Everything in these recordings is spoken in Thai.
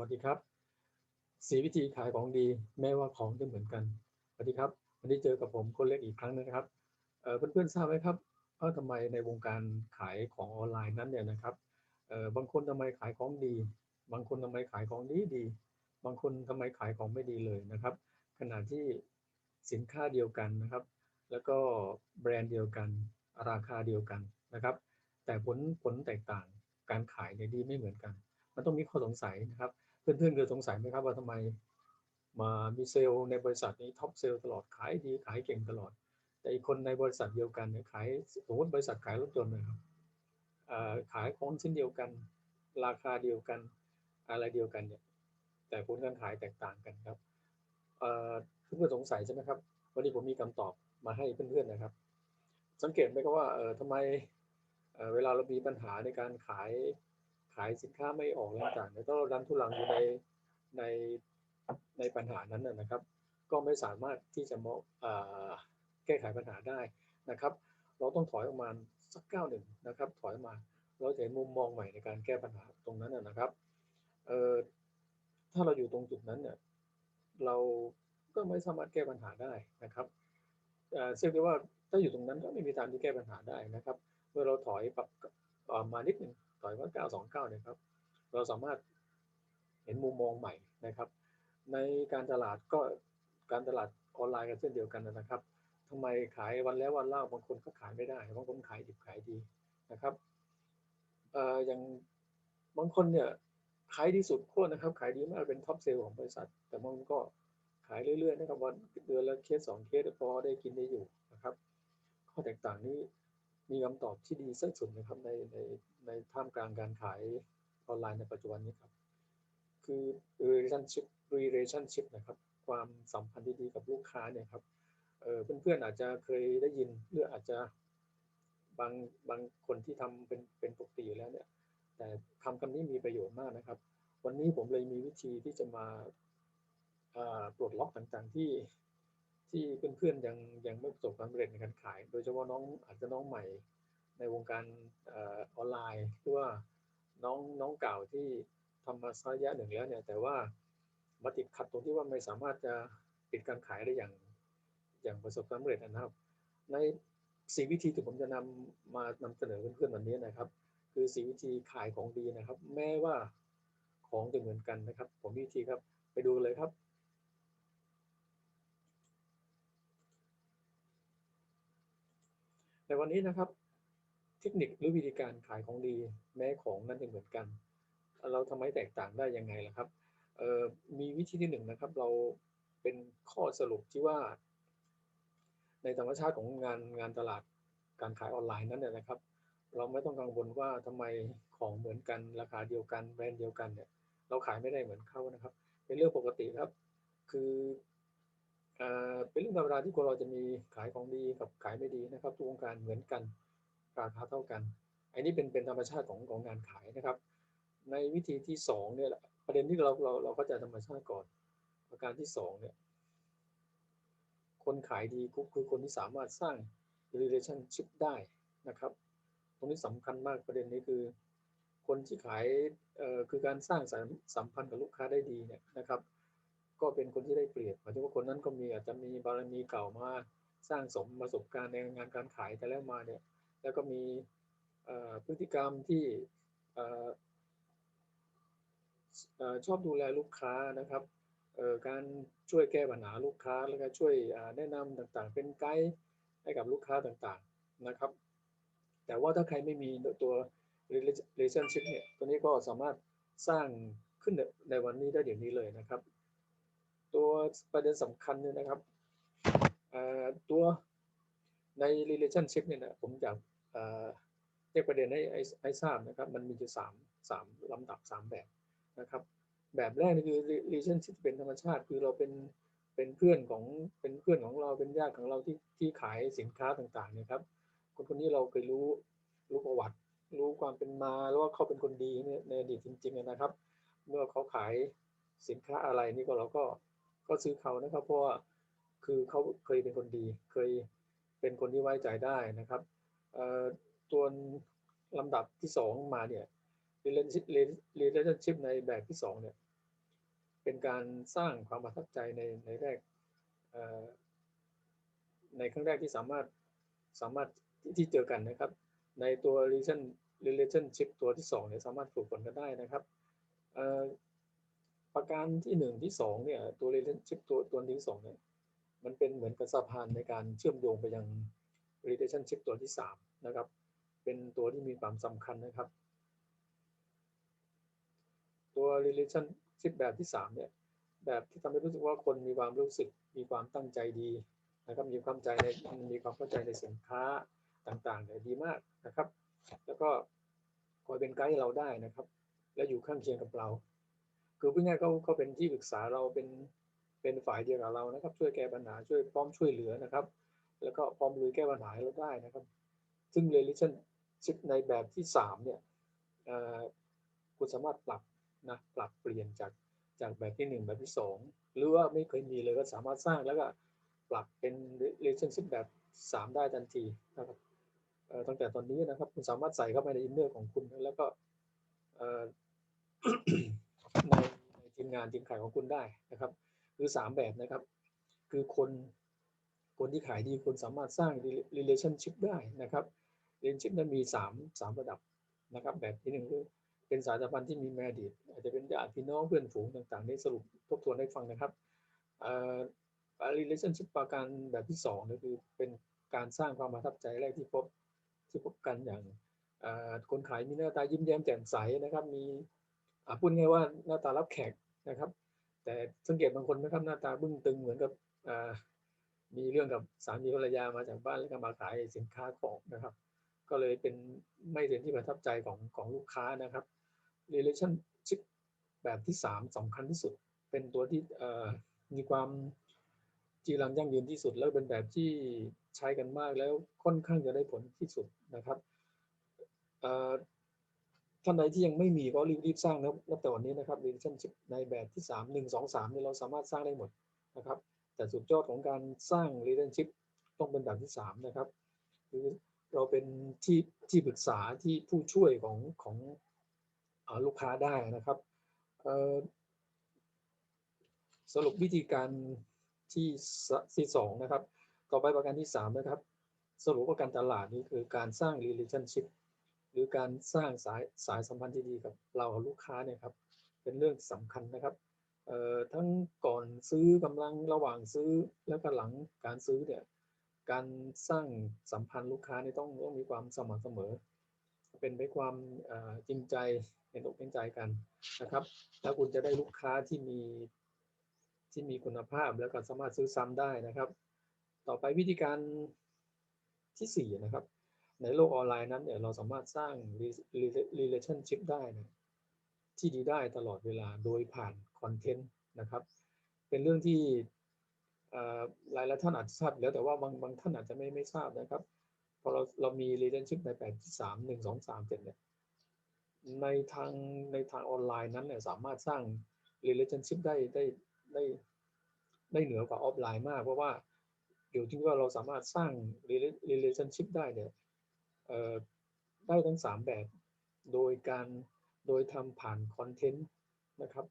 วัสดีครับสีวิธีขายของดีแม้ว่าของจะเหมือนกันสวัสดีครับ วันนี้เจอกับผมคนเล็กอีกครั้งนึงนะครับเพื่อนๆทราบไหมครับว่าทำไมในวงการขายของออนไลน์นั้นเนี่ยนะครับบางคนทำไมขายของดี บางคนทำไมขายของดีดี บางคนทำไมขายของไม่ดีเลยนะครับ ขณะที่สินค้าเดียวกันนะครับ แล้วก็แบรนด์เดียวกัน ราคาเดียวกันนะครับ แต่ผลผลแตกต่างการขายเนี่ยดีไม่เหมือนกัน มันต้องมีข้อสงสัยนะครับ เพื่อนๆเคยสงสัยไหมครับว่าทำไมมามีเซลล์ในบริษัทนี้ท็อปเซลล์ตลอดขายดีขายเก่งตลอด แต่อีกคนในบริษัทเดียวกันเนี่ยขายสมมติบริษัทขายรถยนต์นะครับขายของชิ้นเดียวกัน ราคาเดียวกันอะไรเดียวกันเนี่ยแต่ผลการขายแตกต่างกันครับเพื่อนๆสงสัยใช่ไหมครับวันนี้ผมมีคำตอบมาให้เพื่อนๆนะครับ สังเกตไหมครับว่าเออทำไมเวลาเรามีปัญหาในการขาย ขายสินค้าไม่ออกต่างๆแล้วก็ดันทุลังอยู่ในในในปัญหานั้นนะครับ ก็ไม่สามารถที่จะมาแก้ไขปัญหาได้นะครับ เราต้องถอยออกมาสักก้าวหนึ่งนะครับ ถอยมาเราจะเห็นมุมมองใหม่ในการแก้ปัญหาตรงนั้นนะครับเอ่อถ้าเราอยู่ตรงจุดนั้นเนี่ยเราก็ไม่สามารถแก้ปัญหาได้นะครับเชื่อได้ว่าถ้าอยู่ตรงนั้นก็ไม่มีทางที่แก้ปัญหาได้นะครับ เมื่อเราถอยปรับมานิดหนึ่ง ต่อยว่า929เนี่ยครับ เราสามารถเห็นมุมมองใหม่นะครับ ในการตลาดก็การตลาดออนไลน์กันเช่นเดียวกันนะครับทำไมขายวันแล้ววันเล่าบางคนก็ขายไม่ได้บางคนขายดิบขายดีนะครับเอ่ออย่างบางคนเนี่ยขายดีสุดโคตรนะครับ ขายดีมากเป็นท็อปเซลล์ของบริษัท แต่บางคนก็ขายเรื่อยๆนะครับวันเดือนละเคสสองเคสพอได้กินได้อยู่นะครับ ข้อแตกต่างนี้ มีคำตอบที่ดีที่สุดนะครับในในในท่ามกลางการขายออนไลน์ในปัจจุบันนี้ครับ คือ relationship relationship นะครับ ความสัมพันธ์ที่ดีกับลูกค้าเนี่ยครับเเพื่อนๆอาจจะเคยได้ยินหรืออาจจะบางบางคนที่ทำเป็นเป็นปกติอยู่แล้วเนี่ย แต่คำคำนี้มีประโยชน์มากนะครับ วันนี้ผมเลยมีวิธีที่จะมาปลดล็อกต่างๆที่ ที่เพื่อนๆยังยังไม่ประสบความสำเร็จในการขาย โดยเฉพาะน้องอาจจะน้องใหม่ในวงการออนไลน์หรือว่าน้องน้องเก่าที่ทำมาสักระยะหนึ่งแล้วเนี่ย แต่ว่ามาติดขัดตรงที่ว่าไม่สามารถจะปิดการขายได้อย่างอย่างประสบความสำเร็จนะครับ ในสี่วิธีที่ผมจะนำมานำเสนอเพื่อนๆวันนี้นะครับ คือสี่วิธีขายของดีนะครับ แม้ว่าของจะเหมือนกันนะครับ ผมวิธีครับไปดูเลยครับ ในวันนี้นะครับ เทคนิคหรือวิธีการขายของดี แม้ของนั้นจะเหมือนกัน เราทำไมแตกต่างได้ยังไงล่ะครับมีวิธีที่หนึ่งนะครับ เราเป็นข้อสรุปที่ว่า ในธรรมชาติของงานงานตลาดการขายออนไลน์นั้นเนี่ยนะครับ เราไม่ต้องกังวลว่าทำไมของเหมือนกันราคาเดียวกันแบรนด์เดียวกันเนี่ย เราขายไม่ได้เหมือนเขานะครับ เป็นเรื่องปกติครับ คือ เป็นเรื่องธรรมดาที่คนเราจะมีขายของดีกับขายไม่ดีนะครับ ทุกวงการเหมือนกันราคาเท่ากันอันนี้เป็นเป็นธรรมชาติของของงานขายนะครับ ในวิธีที่สองเนี่ยประเด็นที่เราเราเราก็จะธรรมชาติก่อนประการที่สองเนี่ยคนขายดีคือคนที่สามารถสร้าง relationship ได้นะครับ ตรงนี้สำคัญมากประเด็นนี้คือ คนที่ขายคือการสร้างสัมพันธ์กับลูกค้าได้ดีเนี่ยนะครับ ก็เป็นคนที่ได้เปรียบหมายถึงว่าคนนั้นก็มีอาจจะมีบารมีเก่ามาสร้างสมประสบการณ์ในงานการขายแต่แล้วมาเนี่ย แล้วก็มีพฤติกรรมที่ชอบดูแลลูกค้านะครับการช่วยแก้ปัญหาลูกค้าแล้วก็ช่วยแนะนำต่างๆ เป็นไกด์ให้กับลูกค้าต่างๆนะครับ แต่ว่าถ้าใครไม่มีตัว relationship เนี่ยตัวนี้ก็สามารถสร้างขึ้นในวันนี้ได้เดี๋ยวนี้เลยนะครับ ตัวประเด็นสำคัญเนี่ยนะครับตัวใน relationship เนี่ยนะผมจะเรียกประเด็นให้ให้ทราบนะครับ มันมีอยู่สามสามลำดับสามแบบนะครับ แบบแรกนี่คือ relationship เป็นธรรมชาติ คือเราเป็นเป็นเพื่อนของเป็นเพื่อนของเราเป็นญาติของเราที่ที่ขายสินค้าต่างๆเนี่ยครับ คนคนนี้เราเคยรู้รู้ประวัติ รู้ความเป็นมาแล้วว่าเขาเป็นคนดีเนี่ยในอดีตจริงๆนะครับ เมื่อเขาขายสินค้าอะไรนี่ก็เราก็ ก็ซื้อเขานะครับ เพราะว่าคือเขาเคยเป็นคนดี เคยเป็นคนที่ไว้ใจได้นะครับตัวลำดับที่สองมาเนี่ย relationship ในแบบที่สองเนี่ย เป็นการสร้างความประทับใจในในแรกในครั้งแรกที่สามารถสามารถที่ที่เจอกันนะครับ ในตัว relation relationship ตัวที่สองเนี่ย สามารถฝึกฝนกันได้นะครับ ประการที่หนึ่งที่สองเนี่ยตัว relationship ตัวตัวที่สองเนี่ยมันเป็นเหมือนกับสะพานในการเชื่อมโยงไปยัง relationship ตัวที่สามนะครับ เป็นตัวที่มีความสำคัญนะครับ ตัว relationship แบบที่สามเนี่ยแบบที่ทำให้รู้สึกว่าคนมีความรู้สึกมีความตั้งใจดีนะครับมีความใจในมีความเข้าใจในสินค้าต่างๆเนี่ยดีมากนะครับ แล้วก็คอยเป็นไกด์เราได้นะครับ และอยู่ข้างเคียงกับเรา คือพูดง่ายเขาเขาเป็นที่ปรึกษาเราเป็นเป็นฝ่ายเดียวกับเรานะครับ ช่วยแก้ปัญหาช่วยพร้อมช่วยเหลือนะครับ แล้วก็พร้อมลุยแก้ปัญหาให้เราได้นะครับ ซึ่ง relationship ในแบบที่สามเนี่ยคุณสามารถปรับนะปรับเปลี่ยนจากจากแบบที่หนึ่งแบบที่สองหรือว่าไม่เคยมีเลยก็สามารถสร้างแล้วก็ปรับเป็น relationship แบบสามได้ทันทีนะครับตั้งแต่ตอนนี้นะครับ คุณสามารถใส่เข้าไปในอินเนอร์ของคุณแล้วก็ ในในทีมงานทีมขายของคุณได้นะครับ คือสามแบบนะครับ คือคนคนที่ขายดีคุณสามารถสร้าง relationship ได้นะครับ relationship นั้นมีสามสามระดับนะครับ แบบที่หนึ่งคือเป็นสายสัมพันธ์ที่มีแมอดีอาจจะเป็นญาติพี่น้องเพื่อนฝูงต่างๆ ได้สรุปทบทวนให้ฟังนะครับเอ่อ relationship ประการแบบที่สองก็คือเป็นการสร้างความประทับใจแรกที่พบที่พบกันอย่างคนขายมีหน้าตายิ้มแย้มแจ่มใสนะครับ มี พูดง่ายว่าหน้าตารับแขกนะครับ แต่สังเกตบางคนนะครับหน้าตาบึ้งตึงเหมือนกับอ่ามีเรื่องกับสามีภรรยามาจากบ้านแล้วก็มาขายสินค้าของนะครับ ก็เลยเป็นไม่เป็นที่ประทับใจของของลูกค้านะครับ relationship แบบที่สามสำคัญที่สุด เป็นตัวที่อ่อมีความจีรังยั่งยืนที่สุด แล้วเป็นแบบที่ใช้กันมากแล้วค่อนข้างจะได้ผลที่สุดนะครับอ่อ ท่านใดที่ยังไม่มีก็รีบๆสร้างนะนับแต่วันนี้นะครับ relationship ในแบบที่สามหนึ่งสองสามเนี่ยเราสามารถสร้างได้หมดนะครับ แต่สุดยอดของการสร้าง relationship ต้องเป็นแบบที่สามนะครับคือเราเป็นที่ที่ปรึกษาที่ผู้ช่วยของของอลูกค้าได้นะครับสรุปวิธีการที่สที่สองนะครับ ต่อไปประการที่สามนะครับ สรุปว่าการตลาดนี้คือการสร้าง relationship หรือการสร้างสายสายสัมพันธ์ที่ดีกับเรากับลูกค้าเนี่ยครับเป็นเรื่องสำคัญนะครับเอ่อทั้งก่อนซื้อกำลังระหว่างซื้อแล้วก็หลังการซื้อเนี่ยการสร้างสัมพันธ์ลูกค้าเนี่ยต้องต้องมีความสม่ำเสมอ เป็นไปความจริงใจเห็นอกเห็นใจกันนะครับ แล้วคุณจะได้ลูกค้าที่มีที่มีคุณภาพแล้วก็สามารถซื้อซ้ำได้นะครับ ต่อไปวิธีการที่สี่นะครับ ในโลกออนไลน์นั้นเนี่ยเราสามารถสร้าง relationship ได้นะที่ดีได้ตลอดเวลาโดยผ่านคอนเทนต์นะครับ เป็นเรื่องที่หลายหลายท่านอาจจะทราบแล้วแต่ว่าบางบางท่านอาจจะไม่ไม่ทราบนะครับพอเราเรามี relationship ในแบบที่สามหนึ่งสองสามเจ็ดเนี่ยในทางในทางออนไลน์นั้นเนี่ยสามารถสร้าง relationship ได้ได้ได้ได้เหนือกว่าออฟไลน์มาก เพราะว่าอยู่ที่ว่าเราสามารถสร้าง relationship ได้เนี่ย ได้ทั้งสามแบบ โดยการโดยทำผ่านคอนเทนต์นะครับ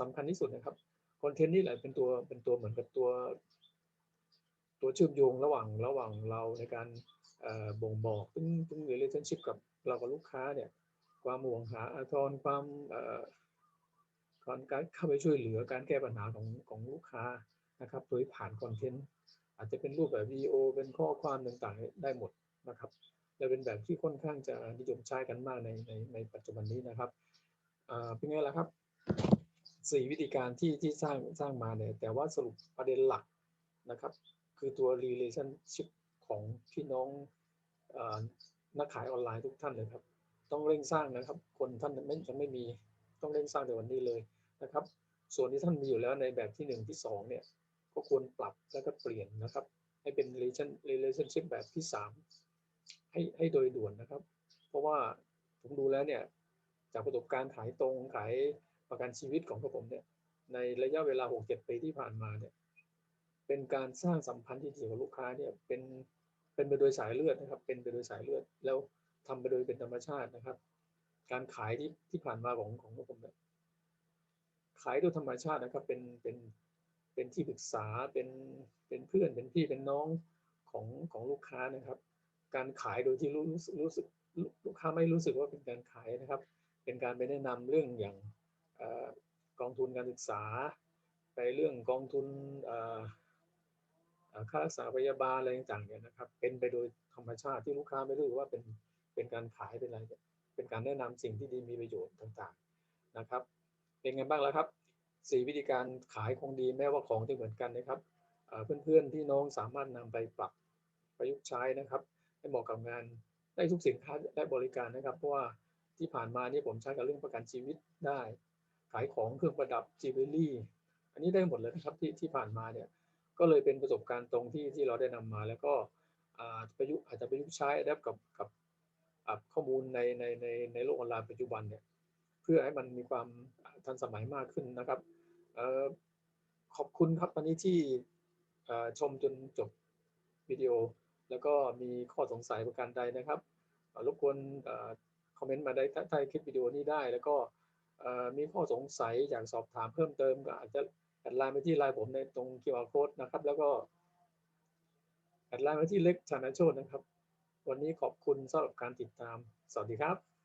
สำคัญที่สุดนะครับคอนเทนต์นี่แหละเป็นตัวเป็นตัวเหมือนกับตัว ตัวเชื่อมโยงระหว่างระหว่างเราในการบ่งบอกถึงถึง relationship กับเรากับลูกค้าเนี่ยความห่วงหาอาทรความการการเข้าไปช่วยเหลือการแก้ปัญหาของของลูกค้านะครับ โดยผ่านคอนเทนต์อาจจะเป็นรูปแบบวิดีโอเป็นข้อความต่างๆ ได้หมดนะครับ และเป็นแบบที่ค่อนข้างจะนิยมใช้กันมากในในในปัจจุบันนี้นะครับอ่าเป็นไงล่ะครับสี่วิธีการที่ที่สร้างสร้างมาเนี่ยแต่ว่าสรุปประเด็นหลักนะครับ คือตัว relationship ของพี่น้องอนักขายออนไลน์ทุกท่านเลยครับ ต้องเร่งสร้างนะครับ คนท่านไม่ยังไม่มีต้องเร่งสร้างในวันนี้เลยนะครับ ส่วนที่ท่านมีอยู่แล้วในแบบที่หนึ่งที่สองเนี่ย ก็ควรปรับแล้วก็เปลี่ยนนะครับ ให้เป็น relation relationship แบบที่สาม ให้ให้โดยด่วนนะครับ เพราะว่าผมดูแล้วเนี่ยจากประสบการณ์ขายตรงขายประกันชีวิตของพวกผมเนี่ย ในระยะเวลา 6-7 ปีที่ผ่านมาเนี่ย เป็นการสร้างสัมพันธ์ที่ดีกับลูกค้าเนี่ยเป็นเป็นไปโดยสายเลือดนะครับ เป็นไปโดยสายเลือด แล้วทำไปโดยเป็นธรรมชาตินะครับ การขายที่ที่ผ่านมาของของพวกผมเนี่ยขายโดยธรรมชาตินะครับ เป็นเป็นเป็นที่ปรึกษาเป็นเป็นเพื่อนเป็นพี่เป็นน้องของของลูกค้านะครับ การขายโดยที่รู้รู้สึกรู้สึกลูกค้าไม่รู้สึกว่าเป็นการขายนะครับ เป็นการไปแนะนำเรื่องอย่างอกองทุนการศึกษา ไปเรื่องกองทุนค่ารักษาพยาบาลอะไรต่างๆเนี่ยนะครับ เป็นไปโดยธรรมชาติที่ลูกค้าไม่รู้ว่าเป็นเป็นการขายเป็นอะไรเป็นการแนะนำสิ่งที่ดีมีประโยชน์ต่างๆนะครับ เป็นไงบ้างแล้วครับสี่วิธีการขายของดีแม้ว่าของจะเหมือนกันนะครับเพื่อนๆพี่น้องสามารถนำไปปรับประยุกต์ใช้นะครับ ให้เหมาะกับงานได้ทุกสินค้าและบริการนะครับ เพราะว่าที่ผ่านมานี่ผมใช้กับเรื่องประกันชีวิตได้ ขายของเครื่องประดับจิวเวลรี่ อันนี้ได้หมดเลยนะครับที่ที่ผ่านมาเนี่ยก็เลยเป็นประสบการณ์ตรงที่ที่เราได้นำมา แล้วก็อ่าประยุกต์อาจจะประยุกต์ใช้ได้กับกับข้อมูลในในในในโลกออนไลน์ปัจจุบันเนี่ยเพื่อให้มันมีความทันสมัยมากขึ้นนะครับขอบคุณครับตอนนี้ที่ชมจนจบวิดีโอ แล้วก็มีข้อสงสัยประการใดนะครับรบกวนคอมเมนต์มาได้ใต้ใต้คลิปวิดีโอนี้ได้ แล้วก็มีข้อสงสัยอยากสอบถามเพิ่มเติมก็อาจจะแอดไลน์ไปที่ไลน์ผมในตรง QR code นะครับ แล้วก็แอดไลน์ไปที่เล็กชานาโชตนะครับ วันนี้ขอบคุณสำหรับการติดตาม สวัสดีครับ